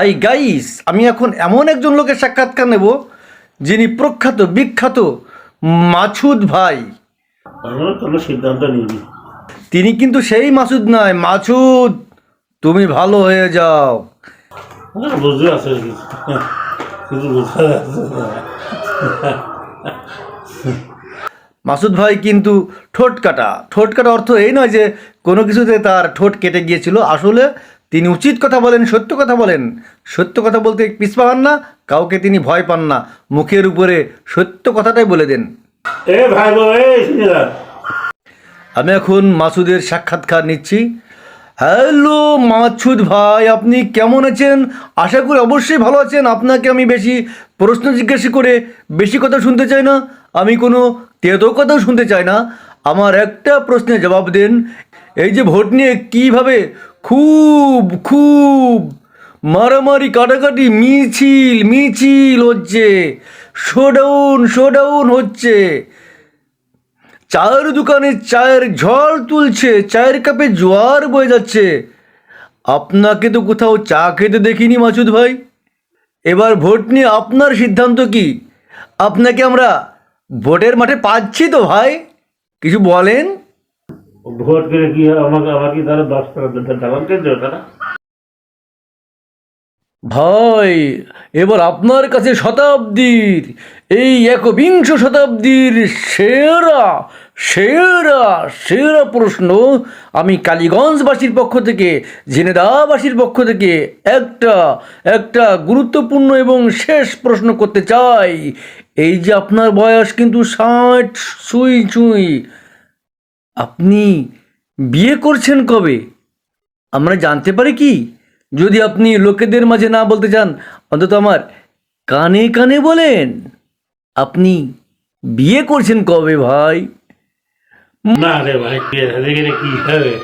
Hi guys আমি এখন এমন একজন লোকের সাক্ষাৎকার নেব যিনি প্রখ্যাত বিখ্যাত মাছুদ ভাই। কোনো সিদ্ধান্ত নিইনি। তিনি কিন্তু সেই মাসুদ নয় মাছুদ তুমি ভালো হয়ে যাও। আমার বুঝতে আছে কিছু। কিছু বোঝা যাচ্ছে না। মাসুদ ভাই কিন্তু ঠোঁট কাটা। ঠোঁট কাটা অর্থ এই নয় যে কোনো কিছুতে তার ঠোঁট কেটে গিয়েছিল। আসলে তিনি উচিত কথা বলেন সত্য কথা বলেন। সত্য কথা বলতে পিছপা পান না কাউকে তিনি ভয় পান না। মুখের উপরে সত্য কথাটাই বলে দেন। আমি এখন মাসুদের সাক্ষাৎকার নিচ্ছি। হ্যালো মাছুদ ভাই আপনি কেমন আছেন? আশা করি অবশ্যই ভালো আছেন। আপনাকে আমি বেশি প্রশ্ন জিজ্ঞাসা করে বেশি কথা শুনতে চাই না। আমি কোনো তেতো কথাও শুনতে চাই না। আমার একটা প্রশ্নের জবাব দেন। এই যে ভোট নিয়ে কীভাবে খুব খুব মারামারি, কাটাকাটি, মিছিল মিছিল হচ্ছে। শোডাউন শোডাউন হচ্ছে। চায়ের দোকানে চায়ের ঝড় তুলছে, চায়ের কাপে জোয়ার বয়ে যাচ্ছে। আপনাকে তো কোথাও চা খেতে দেখিনি, মাসুদ ভাই। এবার ভোট নিয়ে আপনার সিদ্ধান্ত কি? আপনাকে আমরা ভোটের মাঠে পাচ্ছি তো ভাই? কিছু বলেন? ভোট করে কি আমাকে আমাকে তারা দশ টাকা কেন্দ্র তারা ভাই, এবার আপনার কাছে শতাব্দীর, এই একবিংশ শতাব্দীর সেরা সেরা সেরা প্রশ্ন আমি কালীগঞ্জবাসীর পক্ষ থেকে, জেনেদাবাসীর পক্ষ থেকে একটা একটা গুরুত্বপূর্ণ এবং শেষ প্রশ্ন করতে চাই। এই যে আপনার বয়স কিন্তু ষাট ছুঁই ছুঁই আপনি বিয়ে করছেন কবে? আমরা জানতে পারি কি? যদি আপনি লোকেদের মাঝে না বলতে চান অন্তত আমার কানে কানে বলেন। আপনি বিয়ে করছেন কবে ভাই? না রে ভাই কি হবে?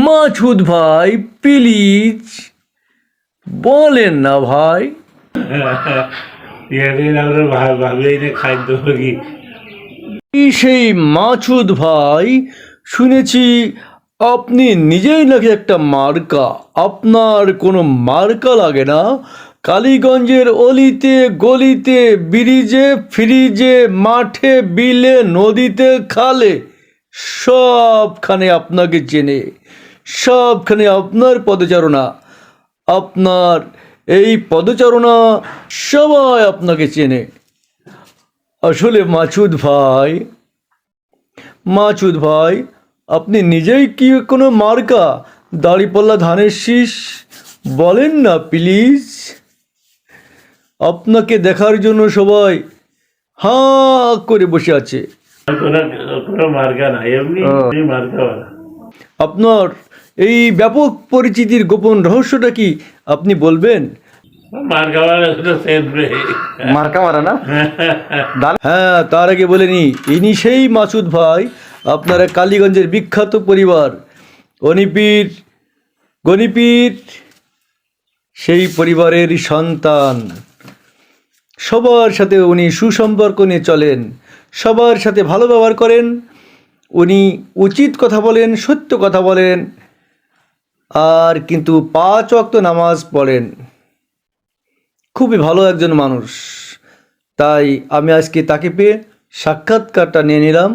মাছুদ ভাই প্লিজ বলেন না ভাই। ভাবেই না খাদ্য কি সেই মাছুদ ভাই? শুনেছি আপনি নিজেই নাকি একটা মার্কা। আপনার কোনো মার্কা লাগে না? কালীগঞ্জের অলিতে, গলিতে, ব্রিজে, ফ্রিজে, মাঠে, বিলে, নদীতে, খালে, সবখানে আপনাকে চেনে। সবখানে আপনার পদচারণা। আপনার এই পদচারণা সবাই আপনাকে চেনে। আসলে মাছুদ ভাই মাছুদ ভাই আপনি নিজেই কি কোনো মার্কা দাড়িপাল্লা ধানের শীষ বলেন না প্লিজ? আপনাকে দেখার জন্য সবাই হা করে বসে আছে। আপনার এই ব্যাপক পরিচিতির গোপন রহস্যটা কি আপনি বলবেন? মার্কা মারা না? হ্যাঁ তার আগে বলে নি ইনি সেই মাসুদ ভাই আপনারা কালীগঞ্জের বিখ্যাত পরিবার। অনিপীর গণিপীর সেই পরিবারের সন্তান। সবার সাথে উনি সুসম্পর্ক নিয়ে চলেন সবার সাথে ভালো ব্যবহার করেন উনি উচিত কথা বলেন সত্য কথা বলেন আর কিন্তু পাঁচ ওয়াক্ত নামাজ পড়েন। খুবই ভালো একজন মানুষ। তাই আমি আজকে তাকে পেয়ে সাক্ষাৎকারটা নিয়ে নিলাম।